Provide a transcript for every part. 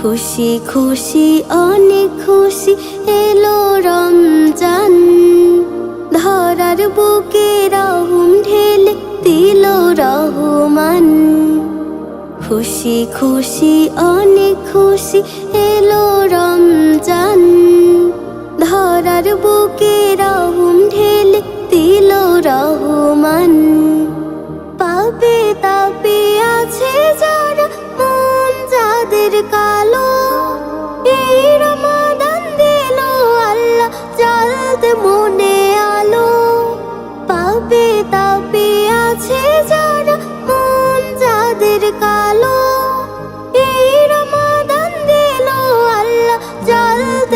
খুশি খুশি অনেক খুশি এলো রমজান ধরার বুকে খুশি খুশি, অনেক খুশি এলো রমজান। ধরার বুকে রহুম ঢেলে দিল রহমান। পাবে তাপে আছে যারা মন যাদের কালো। এই রমাদান দিল আল্লাহ মনে আলো। পাবে তাপে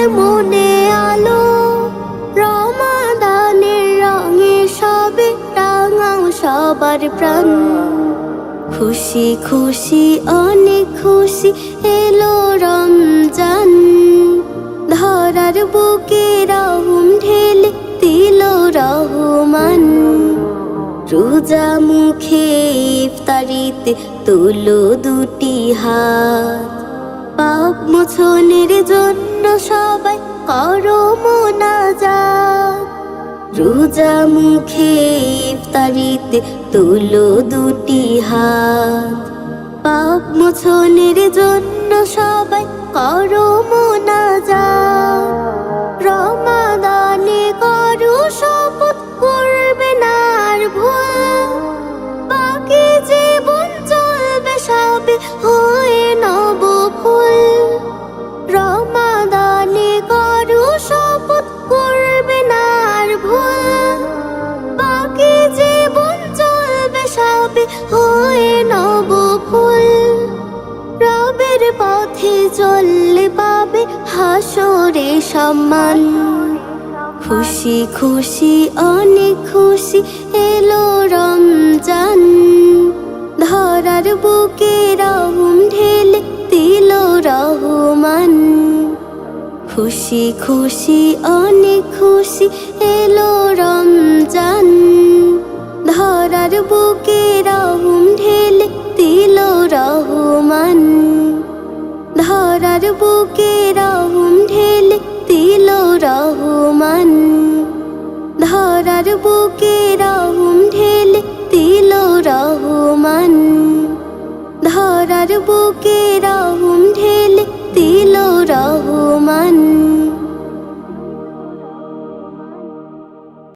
মনে আলো, রমাদানের রঙে সবে রাঙাও সবার প্রাণ। খুশি খুশি, অনেক খুশি এলো রমজান। ধরার বুকে রহুম ঢেলে দিল রহমান। রোজা মুখে ইফতারিতে তুলো দুটি হাত। মোছনের জন্য সবাই করো মোনাজাত। রোজা মুখে ইফতারিতে তুলো দুটি হাত। পাপ মোছনের জন্য সবাই করো মোনাজাত। চললে পাবে হাসরে সম্মান। খুশি খুশি, অনেক খুশি এলো রমজান। ধরার বুকে রহুম ঢেলে দিল রহমান। খুশি খুশি, অনেক খুশি এলো রমজান। রহমান ধরার বুকে রহুম ঢেলে দিল রহমান। ধরার বুকে রহুম